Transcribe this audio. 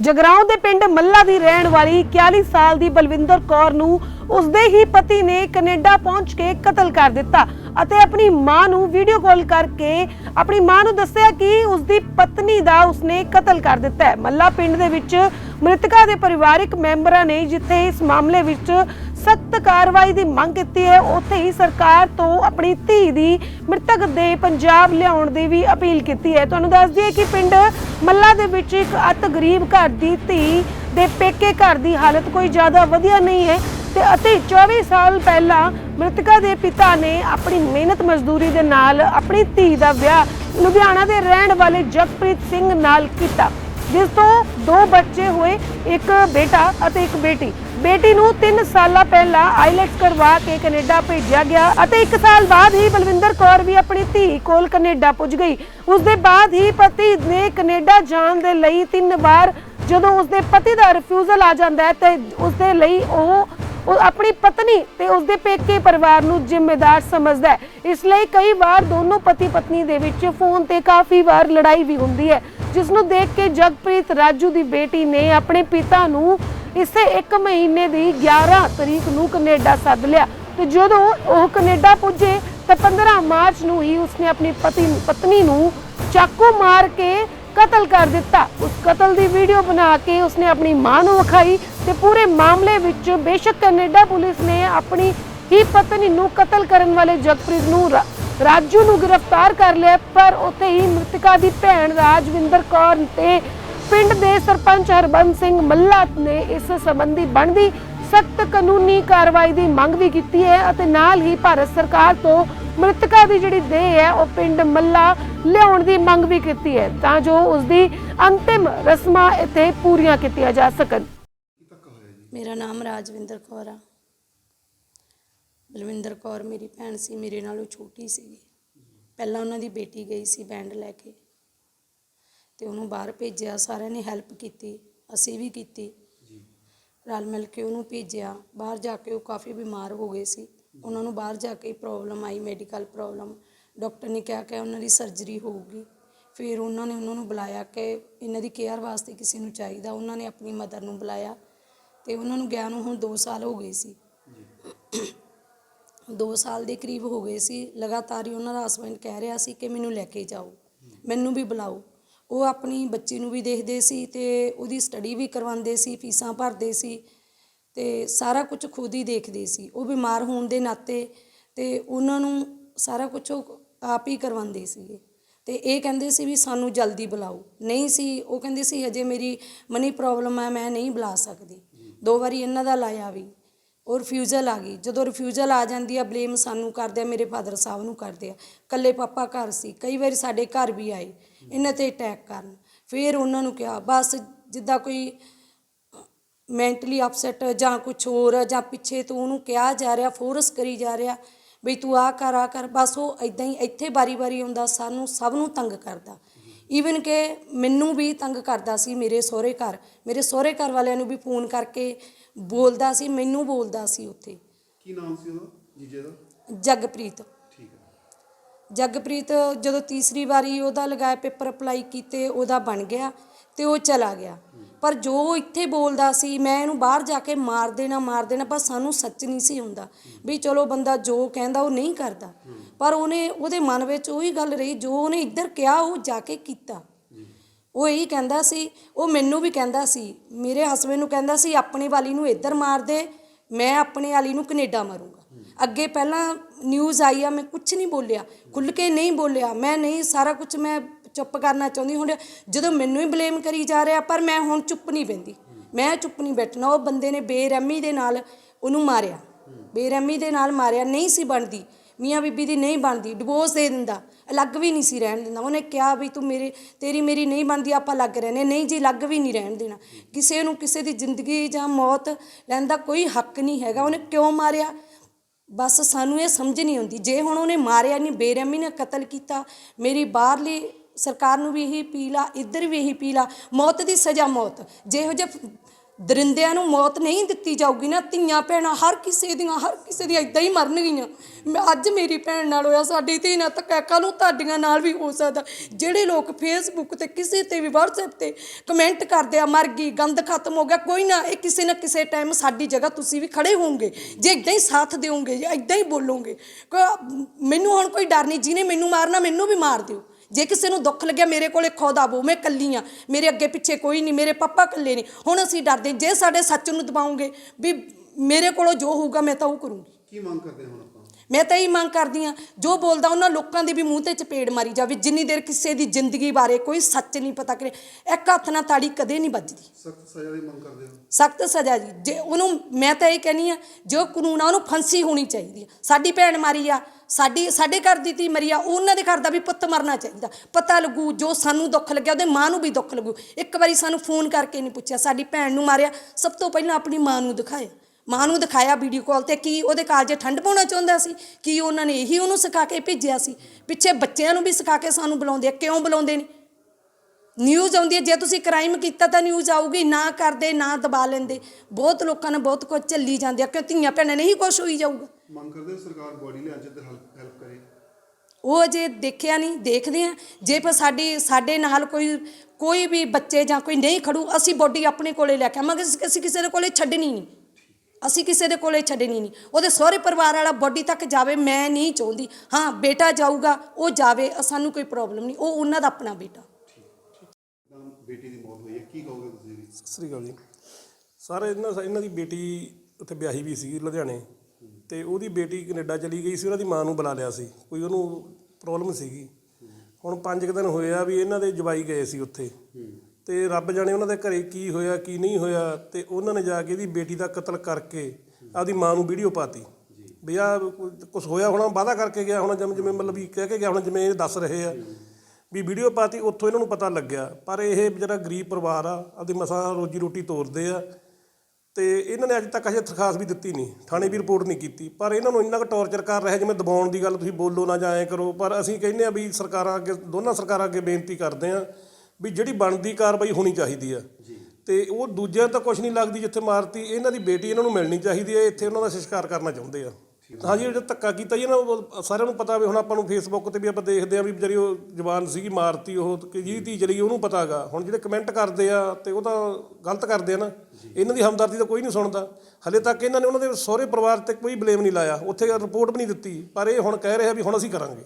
ਜਗਰਾਉਂ ਦੇ ਪਿੰਡ ਮੱਲਾ ਦੀ ਰਹਿਣ ਵਾਲੀ 41 ਸਾਲ ਦੀ ਬਲਵਿੰਦਰ ਕੌਰ ਨੂੰ ਉਸਦੇ ਹੀ ਪਤੀ ਨੇ ਕੈਨੇਡਾ ਪਹੁੰਚ ਕੇ ਕਤਲ ਕਰ ਦਿੱਤਾ ਅਤੇ ਆਪਣੀ ਮਾਂ ਨੂੰ ਵੀਡੀਓ ਕਾਲ ਕਰਕੇ ਆਪਣੀ ਮਾਂ ਨੂੰ ਦੱਸਿਆ ਕਿ ਉਸਦੀ ਪਤਨੀ ਦਾ ਉਸਨੇ ਕਤਲ ਕਰ ਦਿੱਤਾ ਹੈ। ਮੱਲਾ ਪਿੰਡ ਦੇ ਵਿੱਚ ਮ੍ਰਿਤਕਾ ਦੇ ਪਰਿਵਾਰਕ ਮੈਂਬਰਾਂ ਨੇ ਜਿੱਥੇ ਇਸ ਮਾਮਲੇ ਵਿੱਚ ਸਖਤ ਕਾਰਵਾਈ ਦੀ ਮੰਗ ਕੀਤੀ ਹੈ। ਉੱਥੇ ਹੀ ਸਰਕਾਰ ਤੋਂ ਆਪਣੀ ਧੀ ਦੀ ਮ੍ਰਿਤਕ ਦੇ ਪੰਜਾਬ ਲਿਆਉਣ ਦੀ ਵੀ ਅਪੀਲ ਕੀਤੀ ਹੈ। ਤੁਹਾਨੂੰ ਦੱਸ ਦਈਏ ਕਿ ਪਿੰਡ ਮੱਲਾ ਦੇ ਵਿੱਚ ਇੱਕ ਅਤ ਗਰੀਬ ਘਰ ਦੀ ਧੀ ਦੇ ਪੇਕੇ ਘਰ ਦੀ ਹਾਲਤ ਕੋਈ ਜ਼ਿਆਦਾ ਵਧੀਆ ਨਹੀਂ ਹੈ ਤੇ ਅਤੇ 24 ਸਾਲ ਪਹਿਲਾਂ ਮ੍ਰਿਤਕਾ ਦੇ ਪਿਤਾ ਨੇ ਆਪਣੀ ਮਿਹਨਤ ਮਜ਼ਦੂਰੀ ਦੇ ਨਾਲ ਆਪਣੀ ਧੀ ਦਾ ਵਿਆਹ ਲੁਧਿਆਣਾ ਦੇ ਰਹਿਣ ਵਾਲੇ ਜਗਪ੍ਰੀਤ ਸਿੰਘ ਨਾਲ ਕੀਤਾ। ਜਿਸ ਤੋਂ ਦੋ ਬੱਚੇ ਹੋਏ, ਇੱਕ ਬੇਟਾ ਅਤੇ ਇੱਕ ਬੇਟੀ। ਬੇਟੀ ਨੂੰ 3 ਸਾਲਾਂ ਪਹਿਲਾਂ ਆਈਲੈਟਸ ਕਰਵਾ ਕੇ ਕੈਨੇਡਾ ਭੇਜਿਆ ਗਿਆ ਅਤੇ 1 ਸਾਲ ਬਾਅਦ ਹੀ ਬਲਵਿੰਦਰ ਕੌਰ ਵੀ ਆਪਣੀ ਧੀ ਕੋਲ ਕੈਨੇਡਾ ਪੁੱਜ ਗਈ। ਉਸ ਦੇ ਬਾਅਦ ਹੀ ਪਤੀ ਨੇ ਕੈਨੇਡਾ ਜਾਣ ਦੇ ਲਈ ਤਿੰਨ ਵਾਰ ਜਦੋਂ ਉਸ ਦੇ ਪਤੀ ਦਾ ਰਿਫਿਊਜ਼ਲ ਆ ਜਾਂਦਾ ਹੈ ਤੇ ਉਸ ਦੇ ਲਈ ਉਹ ਉਹ ਆਪਣੀ ਪਤਨੀ ਤੇ ਉਸਦੇ ਪੇਕੇ ਪਰਿਵਾਰ ਨੂੰ ਜ਼ਿੰਮੇਦਾਰ ਸਮਝਦਾ ਹੈ। ਇਸ ਲਈ ਕਈ ਵਾਰ ਦੋਨੋਂ ਪਤੀ ਪਤਨੀ ਦੇ ਵਿੱਚ ਫੋਨ ਤੇ ਕਾਫੀ ਵਾਰ ਲੜਾਈ ਵੀ ਹੁੰਦੀ ਹੈ, ਜਿਸ ਨੂੰ ਦੇਖ ਕੇ ਜਗਪ੍ਰੀਤ ਰਾਜੂ ਦੀ ਬੇਟੀ ਨੇ ਆਪਣੇ ਪਿਤਾ ਨੂੰ ਇਸੇ 1 ਮਹੀਨੇ ਦੀ 11 ਤਰੀਕ ਨੂੰ ਕੈਨੇਡਾ ਸੱਦ ਲਿਆ। ਤੇ ਜਦੋਂ ਉਹ ਕੈਨੇਡਾ ਪੁੱਜੇ, ਤਾਂ 15 ਮਾਰਚ ਨੂੰ ਹੀ ਉਸਨੇ ਆਪਣੀ ਪਤੀ, ਪਤਨੀ ਨੂੰ ਚਾਕੂ ਮਾਰ ਕੇ ਕਤਲ ਕਰ ਦਿੱਤਾ। ਉਸ ਕਤਲ ਦੀ ਵੀਡੀਓ ਬਣਾ ਕੇ ਉਸਨੇ ਆਪਣੀ ਮਾਂ ਨੂੰ ਵਿਖਾਈ ਤੇ ਪੂਰੇ ਮਾਮਲੇ ਵਿੱਚ ਬੇਸ਼ੱਕ ਕੈਨੇਡਾ ਪੁਲਿਸ ਨੇ ਆਪਣੀ ਹੀ ਪਤਨੀ ਨੂੰ ਕਤਲ ਕਰਨ ਵਾਲੇ ਜਗਪ੍ਰੀਤ ਨੂੰ ਰਾਜੂ ਨੂੰ ਗ੍ਰਿਫਤਾਰ ਕਰ ਲਿਆ। ਪਰ ਉੱਥੇ ਹੀ ਮ੍ਰਿਤਕਾ ਦੀ ਭੈਣ ਰਾਜਵਿੰਦਰ ਕੌਰ ਤੇ ਪਿੰਡ ਦੇ ਸਰਪੰਚ ਹਰਬੰਸ ਸਿੰਘ ਮੱਲਾ ਨੇ ਇਸ ਸੰਬੰਧੀ ਬਣਦੀ ਸਖਤ ਕਾਨੂੰਨੀ ਕਾਰਵਾਈ ਦੀ ਮੰਗ ਵੀ ਕੀਤੀ ਹੈ ਅਤੇ ਨਾਲ ਹੀ ਭਾਰਤ ਸਰਕਾਰ ਤੋਂ ਮ੍ਰਿਤਕਾ ਦੀ ਜਿਹੜੀ ਦੇਹ ਹੈ, ਉਹ ਪਿੰਡ ਮੱਲਾ ਲਿਆਉਣ ਦੀ ਮੰਗ ਵੀ ਕੀਤੀ ਹੈ ਤਾਂ ਜੋ ਉਸ ਦੀ ਅੰਤਿਮ ਰਸਮਾਂ ਇੱਥੇ ਪੂਰੀਆਂ ਕੀਤੀਆਂ ਜਾ ਸਕਣ। ਮੇਰਾ ਨਾਮ ਰਾਜਵਿੰਦਰ ਕੌਰ ਆ। ਬਲਵਿੰਦਰ ਕੌਰ ਮੇਰੀ ਭੈਣ ਸੀ, ਮੇਰੇ ਨਾਲੋਂ ਛੋਟੀ ਸੀ ਪਹਿਲਾਂ ਉਹਨਾਂ ਦੀ ਬੇਟੀ ਗਈ ਸੀ ਬੈਂਡ ਲੈ ਕੇ। ਤੇ ਉਹਨੂੰ ਬਾਹਰ ਭੇਜਿਆ ਸਾਰਿਆਂ ਨੇ ਹੈਲਪ ਕੀਤੀ ਅਸੀਂ ਵੀ ਕੀਤੀ। ਰਲ ਮਿਲ ਕੇ ਉਹਨੂੰ ਭੇਜਿਆ ਬਾਹਰ ਜਾ ਕੇ ਉਹ ਕਾਫੀ ਬਿਮਾਰ ਹੋ ਗਏ ਸੀ। ਉਹਨਾਂ ਨੂੰ ਬਾਹਰ ਜਾ ਕੇ ਪ੍ਰੋਬਲਮ ਆਈ ਮੈਡੀਕਲ ਪ੍ਰੋਬਲਮ ਡਾਕਟਰ ਨੇ ਕਿਹਾ ਕਿ ਉਹਨਾਂ ਦੀ ਸਰਜਰੀ ਹੋਊਗੀ। ਫਿਰ ਉਹਨਾਂ ਨੇ ਉਹਨਾਂ ਨੂੰ ਬੁਲਾਇਆ ਕਿ ਇਹਨਾਂ ਦੀ ਕੇਅਰ ਵਾਸਤੇ ਕਿਸੇ ਨੂੰ ਚਾਹੀਦਾ। ਉਹਨਾਂ ਨੇ ਆਪਣੀ ਮਦਰ ਨੂੰ ਬੁਲਾਇਆ ਤੇ ਉਹਨਾਂ ਨੂੰ ਗਿਆ ਨੂੰ ਹੁਣ 2 ਸਾਲ ਹੋ ਗਏ ਸੀ। 2 ਸਾਲ ਦੇ ਕਰੀਬ ਹੋ ਗਏ ਸੀ। ਲਗਾਤਾਰ ਹੀ ਉਹਨਾਂ ਦਾ ਹਸਬੰਡ ਕਹਿ ਰਿਹਾ ਸੀ ਕਿ ਮੈਨੂੰ ਲੈ ਕੇ ਜਾਓ ਮੈਨੂੰ ਵੀ ਬੁਲਾਓ। ਉਹ ਆਪਣੀ ਬੱਚੀ ਨੂੰ ਵੀ ਦੇਖਦੇ ਸੀ ਅਤੇ ਉਹਦੀ ਸਟੱਡੀ ਵੀ ਕਰਵਾਉਂਦੇ ਸੀ, ਫੀਸਾਂ ਭਰਦੇ ਸੀ ਅਤੇ ਸਾਰਾ ਕੁਝ ਖੁਦ ਹੀ ਦੇਖਦੇ ਸੀ। ਉਹ ਬਿਮਾਰ ਹੋਣ ਦੇ ਨਾਤੇ ਅਤੇ ਉਹਨਾਂ ਨੂੰ ਸਾਰਾ ਕੁਝ ਉਹ ਆਪ ਹੀ ਕਰਵਾਉਂਦੇ ਸੀਗੇ। ਅਤੇ ਇਹ ਕਹਿੰਦੇ ਸੀ ਵੀ ਸਾਨੂੰ ਜਲਦੀ ਬੁਲਾਓ। ਨਹੀਂ ਸੀ, ਉਹ ਕਹਿੰਦੇ ਸੀ, ਹਜੇ ਮੇਰੀ ਮਨੀ ਪ੍ਰੋਬਲਮ ਹੈ ਮੈਂ ਨਹੀਂ ਬੁਲਾ ਸਕਦੀ। ਦੋ ਵਾਰੀ ਇਹਨਾਂ ਦਾ ਲਾਇਆ ਵੀ ਉਹ ਰਿਫਿਊਜ਼ਲ ਆ ਗਈ। ਜਦੋਂ ਰਿਫਿਊਜ਼ਲ ਆ ਜਾਂਦੀ ਆ ਬਲੇਮ ਸਾਨੂੰ ਕਰਦੇ ਆ, ਮੇਰੇ ਫਾਦਰ ਸਾਹਿਬ ਨੂੰ ਕਰਦੇ ਆ। ਕੱਲੇ ਪਾਪਾ ਘਰ ਸੀ, ਕਈ ਵਾਰੀ ਸਾਡੇ ਘਰ ਵੀ ਆਏ। ਇਹਨਾਂ ਤੇ ਅਟੈਕ ਕਰਨ। ਫਿਰ ਉਹਨਾਂ ਨੂੰ ਕਿਹਾ ਬਸ ਜਿੱਦਾਂ ਕੋਈ ਮੈਂਟਲੀ ਅਪਸੈਟ ਜਾਂ ਕੁਝ ਹੋਰ ਜਾਂ ਪਿੱਛੇ ਤੋਂ ਉਹਨੂੰ ਕਿਹਾ ਜਾ ਰਿਹਾ ਫੋਰਸ ਕਰੀ ਜਾ ਰਿਹਾ ਬਈ ਤੂੰ ਆ ਕਰ ਆ ਕਰ ਬਸ ਉਹ ਇਦਾਂ ਹੀ ਇੱਥੇ ਬਾਰੀ-ਬਾਰੀ ਆਉਂਦਾ ਸਾਨੂੰ ਸਭ ਨੂੰ ਤੰਗ ਕਰਦਾ। ਈਵਨ ਕਿ ਮੈਨੂੰ ਵੀ ਤੰਗ ਕਰਦਾ ਸੀ ਮੇਰੇ ਸਹੁਰੇ ਘਰ। ਮੇਰੇ ਸਹੁਰੇ ਘਰ ਵਾਲਿਆਂ ਨੂੰ ਵੀ ਫੋਨ ਕਰਕੇ ਬੋਲਦਾ ਸੀ ਮੈਨੂੰ ਬੋਲਦਾ ਸੀ ਉੱਥੇ। ਕੀ ਨਾਮ ਸੀ ਉਹਦਾ? ਜੀਜੇ ਦਾ? ਜਗਪ੍ਰੀਤ। ਜਗਪ੍ਰੀਤ ਜਦੋਂ ਤੀਸਰੀ ਵਾਰੀ ਉਹਦਾ ਲਗਾਇਆ ਪੇਪਰ ਅਪਲਾਈ ਕੀਤੇ, ਉਹਦਾ ਬਣ ਗਿਆ ਤੇ ਉਹ ਚਲਾ ਗਿਆ। ਪਰ ਜੋ ਇੱਥੇ ਬੋਲਦਾ ਸੀ, ਮੈਂ ਇਹਨੂੰ ਬਾਹਰ ਜਾ ਕੇ ਮਾਰ ਦੇਣਾ ਮਾਰ ਦੇਣਾ, ਪਰ ਸਾਨੂੰ ਸੱਚ ਨਹੀਂ ਸੀ ਹੁੰਦਾ ਵੀ ਚਲੋ ਬੰਦਾ ਜੋ ਕਹਿੰਦਾ ਉਹ ਨਹੀਂ ਕਰਦਾ। ਪਰ ਉਹਨੇ, ਉਹਦੇ ਮਨ ਵਿੱਚ ਉਹੀ ਗੱਲ ਰਹੀ, ਜੋ ਉਹਨੇ ਇੱਧਰ ਕਿਹਾ, ਉਹ ਜਾ ਕੇ ਕੀਤਾ। ਉਹ ਇਹੀ ਕਹਿੰਦਾ ਸੀ, ਉਹ ਮੈਨੂੰ ਵੀ ਕਹਿੰਦਾ ਸੀ, ਮੇਰੇ ਹਸਬੰਦ ਨੂੰ ਕਹਿੰਦਾ ਸੀ, ਆਪਣੀ ਵਾਲੀ ਨੂੰ ਇੱਧਰ ਮਾਰ ਦੇ, ਮੈਂ ਆਪਣੇ ਵਾਲੀ ਨੂੰ ਕੈਨੇਡਾ ਮਾਰੂੰਗਾ। ਅੱਗੇ ਪਹਿਲਾਂ ਨਿਊਜ਼ ਆਈ ਆ, ਮੈਂ ਕੁਝ ਨਹੀਂ ਬੋਲਿਆ। ਖੁੱਲ ਕੇ ਨਹੀਂ ਬੋਲਿਆ। ਮੈਂ ਨਹੀਂ, ਸਾਰਾ ਕੁਝ ਮੈਂ ਚੁੱਪ ਕਰਨਾ ਚਾਹੁੰਦੀ। ਹੁਣ ਜਦੋਂ ਮੈਨੂੰ ਹੀ ਬਲੇਮ ਕਰੀ ਜਾ ਰਿਹਾ, ਪਰ ਮੈਂ ਹੁਣ ਚੁੱਪ ਨਹੀਂ ਬੈਂਦੀ ਮੈਂ ਚੁੱਪ ਨਹੀਂ ਬੈਠਣਾ। ਉਹ ਬੰਦੇ ਨੇ ਬੇਰਹਿਮੀ ਦੇ ਨਾਲ ਉਹਨੂੰ ਮਾਰਿਆ। ਬੇਰਹਿਮੀ ਦੇ ਨਾਲ ਮਾਰਿਆ। ਨਹੀਂ ਸੀ ਬਣਦੀ। ਮੀਆਂ ਬੀਬੀ ਦੀ ਨਹੀਂ ਬਣਦੀ। ਡਿਵੋਰਸ ਦੇ ਦਿੰਦਾ। ਅਲੱਗ ਵੀ ਨਹੀਂ ਸੀ ਰਹਿਣ ਦਿੰਦਾ। ਉਹਨੇ ਕਿਹਾ ਵੀ ਤੂੰ ਮੇਰੇ, ਤੇਰੀ ਮੇਰੀ ਨਹੀਂ ਬਣਦੀ, ਆਪਾਂ ਅਲੱਗ ਰਹਿਣੇ ਨਹੀਂ ਜੀ, ਅਲੱਗ ਵੀ ਨਹੀਂ ਰਹਿਣ ਦੇਣਾ। ਕਿਸੇ ਨੂੰ ਕਿਸੇ ਦੀ ਜ਼ਿੰਦਗੀ ਜਾਂ ਮੌਤ ਲੈਣ ਦਾ ਕੋਈ ਹੱਕ ਨਹੀਂ ਹੈਗਾ। ਉਹਨੇ ਕਿਉਂ ਮਾਰਿਆ? ਬਸ ਸਾਨੂੰ ਇਹ ਸਮਝ ਨਹੀਂ ਆਉਂਦੀ। ਜੇ ਹੁਣ ਉਹਨੇ ਮਾਰਿਆ ਨਹੀਂ ਬੇਰਹਿਮੀ ਨਾਲ ਕਤਲ ਕੀਤਾ, ਮੇਰੀ ਬਾਹਰਲੀ ਸਰਕਾਰ ਨੂੰ ਵੀ ਇਹੀ ਅਪੀਲ ਆ, ਇੱਧਰ ਵੀ ਇਹੀ ਅਪੀਲ ਆ, ਮੌਤ ਦੀ ਸਜ਼ਾ ਮੌਤ। ਜਿਹੋ ਜਿਹੇ ਦਰਿੰਦਿਆਂ ਨੂੰ ਮੌਤ ਨਹੀਂ ਦਿੱਤੀ ਜਾਊਗੀ ਨਾ, ਧੀਆਂ ਭੈਣਾਂ ਹਰ ਕਿਸੇ ਦੀਆਂ, ਹਰ ਕਿਸੇ ਦੀਆਂ ਇਦਾਂ ਹੀ ਮਰਨਗੀਆਂ। ਮੈਂ ਅੱਜ ਮੇਰੀ ਭੈਣ ਨਾਲ ਹੋਇਆ, ਸਾਡੀ ਧੀ ਨਾਲ ਤਾਂ ਕੱਲ ਨੂੰ ਤੁਹਾਡੀਆਂ ਨਾਲ ਵੀ ਹੋ ਸਕਦਾ। ਜਿਹੜੇ ਲੋਕ ਫੇਸਬੁੱਕ ਤੇ ਕਿਸੇ ਤੇ ਵੀ WhatsApp ਤੇ ਕਮੈਂਟ ਕਰਦੇ ਆ, ਮਰ ਗਈ, ਗੰਦ ਖਤਮ ਹੋ ਗਿਆ, ਕੋਈ ਨਾ, ਇਹ ਕਿਸੇ ਨਾ ਕਿਸੇ ਟਾਈਮ ਸਾਡੀ ਜਗ੍ਹਾ ਤੁਸੀਂ ਵੀ ਖੜੇ ਹੋਵੋਗੇ। ਜੇ ਇਦਾਂ ਹੀ ਸਾਥ ਦਿਓਗੇ, ਜੇ ਇਦਾਂ ਹੀ ਬੋਲੋਗੇ ਮੈਨੂੰ ਹੁਣ ਕੋਈ ਡਰ ਨਹੀਂ, ਜਿਹਨੇ ਮੈਨੂੰ ਮਾਰਨਾ, ਮੈਨੂੰ ਵੀ ਮਾਰ ਦਿਓ। ਜੇ ਕਿਸੇ ਨੂੰ ਦੁੱਖ ਲੱਗਿਆ ਮੇਰੇ ਕੋਲੇ ਖੁਦ ਆਵੋ, ਮੈਂ ਕੱਲੀ ਆ। ਮੇਰੇ ਅੱਗੇ ਪਿੱਛੇ ਕੋਈ ਨਹੀਂ, ਮੇਰੇ ਪਾਪਾ ਇਕੱਲੇ ਨੇ। ਹੁਣ ਅਸੀਂ ਡਰਦੇ ਜੇ ਸਾਡੇ ਸੱਚ ਨੂੰ ਦਬਾਉਂਗੇ ਵੀ ਮੇਰੇ ਕੋਲੋਂ ਜੋ ਹੋਊਗਾ ਮੈਂ ਤਾਂ ਉਹ ਕਰੂੰਗੀ। ਕੀ ਮੰਗ ਕਰਦੇ ਹੁਣ ਆਪਾਂ? ਮੈਂ ਤਾਂ ਇਹ ਮੰਗ ਕਰਦੀ ਆ ਜੋ ਬੋਲਦਾ ਉਹਨਾਂ ਲੋਕਾਂ ਦੇ ਵੀ ਮੂੰਹ ਤੇ ਚਪੇੜ ਮਾਰੀ ਜਾਵੇ ਜਿੰਨੀ ਦੇਰ ਕਿਸੇ ਦੀ ਜ਼ਿੰਦਗੀ ਬਾਰੇ ਕੋਈ ਸੱਚ ਨਹੀਂ ਪਤਾ ਕਰੇ ਇੱਕ ਹੱਥ ਨਾਲ ਤਾੜੀ ਕਦੇ ਨਹੀਂ ਵੱਜਦੀ। ਸਖਤ ਸਜ਼ਾ ਦੀ ਮੰਗ ਕਰਦੇ ਹੋ। ਸਖਤ ਸਜ਼ਾ ਜੀ ਜੇ ਉਹਨੂੰ ਮੈਂ ਤਾਂ ਇਹ ਕਹਿੰਨੀ ਆ ਜੋ ਕਾਨੂੰਨ ਆ ਉਹਨੂੰ ਫਾਂਸੀ ਹੋਣੀ ਚਾਹੀਦੀ ਆ ਸਾਡੀ ਭੈਣ ਮਾਰੀ ਆ ਸਾਡੀ ਸਾਡੇ ਘਰ ਦੀ ਧੀ ਮਰੀ ਆ ਉਹਨਾਂ ਦੇ ਘਰ ਦਾ ਵੀ ਪੁੱਤ ਮਰਨਾ ਚਾਹੀਦਾ। ਪਤਾ ਲੱਗੂ ਜੋ ਸਾਨੂੰ ਦੁੱਖ ਲੱਗਿਆ ਉਹਦੇ ਮਾਂ ਨੂੰ ਵੀ ਦੁੱਖ ਲੱਗੂ। ਇੱਕ ਵਾਰੀ ਸਾਨੂੰ ਫੋਨ ਕਰਕੇ ਨਹੀਂ ਪੁੱਛਿਆ ਸਾਡੀ ਭੈਣ ਨੂੰ ਮਾਰਿਆ ਸਭ ਤੋਂ ਪਹਿਲਾਂ ਆਪਣੀ ਮਾਂ ਨੂੰ ਦਿਖਾਇਆ। ਮਾਂ ਨੂੰ ਦਿਖਾਇਆ ਵੀਡੀਓ ਕਾਲ ਤੇ ਕੀ ਉਹਦੇ ਕਾਲਜੇ ਠੰਡ ਪਾਉਣਾ ਚਾਹੁੰਦਾ ਸੀ ਕੀ ਉਹਨਾਂ ਨੇ ਇਹੀ ਉਹਨੂੰ ਸਿਖਾ ਕੇ ਭੇਜਿਆ ਸੀ? ਪਿੱਛੇ ਬੱਚਿਆਂ ਨੂੰ ਵੀ ਸਿਖਾ ਕੇ ਸਾਨੂੰ ਬੁਲਾਉਂਦੇ ਆ ਕਿਉਂ ਬੁਲਾਉਂਦੇ ਨੇ? ਨਿਊਜ਼ ਆਉਂਦੀ ਹੈ ਜੇ ਤੁਸੀਂ ਕ੍ਰਾਈਮ ਕੀਤਾ ਤਾਂ ਨਿਊਜ਼ ਆਊਗੀ ਨਾ ਕਰਦੇ ਨਾ ਦਬਾ ਲੈਂਦੇ। ਬਹੁਤ ਲੋਕਾਂ ਨੇ ਬਹੁਤ ਕੁਝ ਚੱਲੀ ਜਾਂਦੇ ਆ ਕਿਉਂ ਧੀਆਂ ਭੈਣਾਂ ਨਹੀਂ ਕੁਝ ਹੋਈ ਜਾਊਗਾ? ਮੰਗ ਕਰਦੇ ਸਰਕਾਰ ਬੋਡੀ ਲਿਆਉਣ ਚ ਹੈਲਪ ਕਰੇ। ਉਹ ਅਜੇ ਦੇਖਿਆ ਨਹੀਂ ਦੇਖਦੇ ਆ ਜੇ ਪਰ ਸਾਡੀ ਸਾਡੇ ਨਾਲ ਕੋਈ ਕੋਈ ਵੀ ਬੱਚੇ ਜਾਂ ਕੋਈ ਨਹੀਂ ਖੜੂ ਅਸੀਂ ਬੋਡੀ ਆਪਣੇ ਕੋਲੇ ਲੈ ਕੇ ਆਵਾਂਗੇ ਅਸੀਂ ਕਿਸੇ ਦੇ ਕੋਲੇ ਛੱਡਣੀ ਨਹੀਂ। ਅਸੀਂ ਕਿਸੇ ਦੇ ਕੋਲੇ ਛੱਡਣੀ ਨਹੀਂ। ਉਹਦੇ ਸਹੁਰੇ ਪਰਿਵਾਰ ਵਾਲਾ ਬੋਡੀ ਤੱਕ ਜਾਵੇ ਮੈਂ ਨਹੀਂ ਚਾਹੁੰਦੀ। ਹਾਂ ਬੇਟਾ ਜਾਊਗਾ ਉਹ ਜਾਵੇ ਸਾਨੂੰ ਕੋਈ ਪ੍ਰੋਬਲਮ ਨਹੀਂ। ਉਹ ਉਹਨਾਂ ਦਾ ਆਪਣਾ ਬੇਟਾ। ਬੇਟੀ ਦੀ ਮੌਤ ਹੋਈ ਹੈ। ਕੀ ਕਹੋਗੇ ਤੁਸੀਂ ਵੀ? ਸਤਿ ਸ੍ਰੀ ਅਕਾਲ ਜੀ। ਸਰ ਇਹਨਾਂ ਇਹਨਾਂ ਦੀ ਬੇਟੀ ਉੱਥੇ ਵਿਆਹੀ ਵੀ ਸੀ ਲੁਧਿਆਣੇ। ਤੇ ਉਹਦੀ ਬੇਟੀ ਕੈਨੇਡਾ ਚਲੀ ਗਈ ਸੀ। ਉਹਨਾਂ ਦੀ ਮਾਂ ਨੂੰ ਬੁਲਾ ਲਿਆ ਸੀ। ਕੋਈ ਉਹਨੂੰ ਪ੍ਰੋਬਲਮ ਸੀਗੀ। ਹੁਣ ਪੰਜ ਕੁ ਦਿਨ ਹੋਏ ਆ ਵੀ ਇਹਨਾਂ ਦੇ ਜਵਾਈ ਗਏ ਸੀ ਉੱਥੇ। ਤੇ ਰੱਬ ਜਾਣੇ ਉਹਨਾਂ ਦੇ ਘਰੇ ਕੀ ਹੋਇਆ, ਕੀ ਨਹੀਂ ਹੋਇਆ, ਤੇ ਉਹਨਾਂ ਨੇ ਜਾ ਕੇ ਇਹਦੀ ਬੇਟੀ ਦਾ ਕਤਲ ਕਰਕੇ ਆਪਦੀ ਮਾਂ ਨੂੰ ਵੀਡੀਓ ਪਾਤੀ। ਵੀ ਆ ਕੁਝ ਹੋਇਆ ਹੋਣਾ, ਵਾਅਦਾ ਕਰਕੇ ਗਿਆ ਹੋਣਾ, ਜਿਵੇਂ ਜਿਵੇਂ ਮਤਲਬ ਵੀ ਕਹਿ ਕੇ ਗਿਆ ਹੋਣਾ, ਜਿਵੇਂ ਇਹ ਦੱਸ ਰਹੇ ਆ। ਵੀ ਵੀਡੀਓ ਪਾਤੀ, ਉੱਥੋਂ ਇਹਨਾਂ ਨੂੰ ਪਤਾ ਲੱਗਿਆ। ਪਰ ਇਹ ਜਿਹੜਾ ਗਰੀਬ ਪਰਿਵਾਰ ਆ, ਆਪਦੀ ਮਸਾਂ ਰੋਜੀ ਰੋਟੀ ਤੋਰਦੇ ਆ ਤੇ ਇਹਨਾਂ ਨੇ ਅੱਜ ਤੱਕ ਅਜੇ ਦਰਖਾਸਤ ਵੀ ਦਿੱਤੀ ਨਹੀਂ ਥਾਣੇ ਵੀ ਰਿਪੋਰਟ ਨਹੀਂ ਕੀਤੀ। ਪਰ ਇਹਨਾਂ ਨੂੰ ਇੰਨਾ ਕੁ ਟੌਰਚਰ ਕਰ ਰਿਹਾ ਜਿਵੇਂ ਦਬਾਉਣ ਦੀ ਗੱਲ ਤੁਸੀਂ ਬੋਲੋ ਨਾ ਜਾਂ ਐਂ ਕਰੋ ਪਰ ਅਸੀਂ ਕਹਿੰਦੇ ਆ ਵੀ ਸਰਕਾਰਾਂ ਅੱਗੇ ਦੋਨਾਂ ਸਰਕਾਰਾਂ ਅੱਗੇ ਬੇਨਤੀ ਕਰਦੇ ਆ ਵੀ ਜਿਹੜੀ ਬਣਦੀ ਕਾਰਵਾਈ ਹੋਣੀ ਚਾਹੀਦੀ ਆ। ਤੇ ਉਹ ਦੂਜਿਆਂ ਤਾਂ ਕੁਝ ਨਹੀਂ ਲੱਗਦੀ ਜਿੱਥੇ ਮਾਰਤੀ ਇਹਨਾਂ ਦੀ ਬੇਟੀ ਇਹਨਾਂ ਨੂੰ ਮਿਲਣੀ ਚਾਹੀਦੀ ਹੈ ਇੱਥੇ ਉਹਨਾਂ ਦਾ ਸੰਸਕਾਰ ਕਰਨਾ ਚਾਹੁੰਦੇ ਆ। ਹਾਂਜੀ ਜਿਹੜਾ ਧੱਕਾ ਕੀਤਾ ਜੀ ਨਾ ਉਹ ਸਾਰਿਆਂ ਨੂੰ ਪਤਾ ਵੀ ਹੁਣ ਆਪਾਂ ਨੂੰ ਫੇਸਬੁੱਕ ਤੇ ਵੀ ਆਪਾਂ ਦੇਖਦੇ ਆ ਵੀ ਜਿਹੜੀ ਉਹ ਜਵਾਨ ਸੀਗੀ ਮਾਰਤੀ ਉਹ ਕਿ ਜਿਹਦੀ ਧੀ ਚਲੀ ਗਈ ਉਹਨੂੰ ਪਤਾਗਾ ਹੁਣ ਜਿਹੜੇ ਕਮੈਂਟ ਕਰਦੇ ਆ ਤੇ ਉਹ ਤਾਂ ਗਲਤ ਕਰਦੇ ਆ ਨਾ। ਇਹਨਾਂ ਦੀ ਹਮਦਰਦੀ ਤਾਂ ਕੋਈ ਨਹੀਂ ਸੁਣਦਾ। ਹਲੇ ਤੱਕ ਇਹਨਾਂ ਨੇ ਉਹਨਾਂ ਦੇ ਸਹੁਰੇ ਪਰਿਵਾਰ ਤੇ ਕੋਈ ਬਲੇਮ ਨਹੀਂ ਲਾਇਆ। ਉੱਥੇ ਰਿਪੋਰਟ ਵੀ ਨਹੀਂ ਦਿੱਤੀ। ਪਰ ਇਹ ਹੁਣ ਕਹਿ ਰਿਹਾ ਵੀ ਹੁਣ ਅਸੀਂ ਕਰਾਂਗੇ।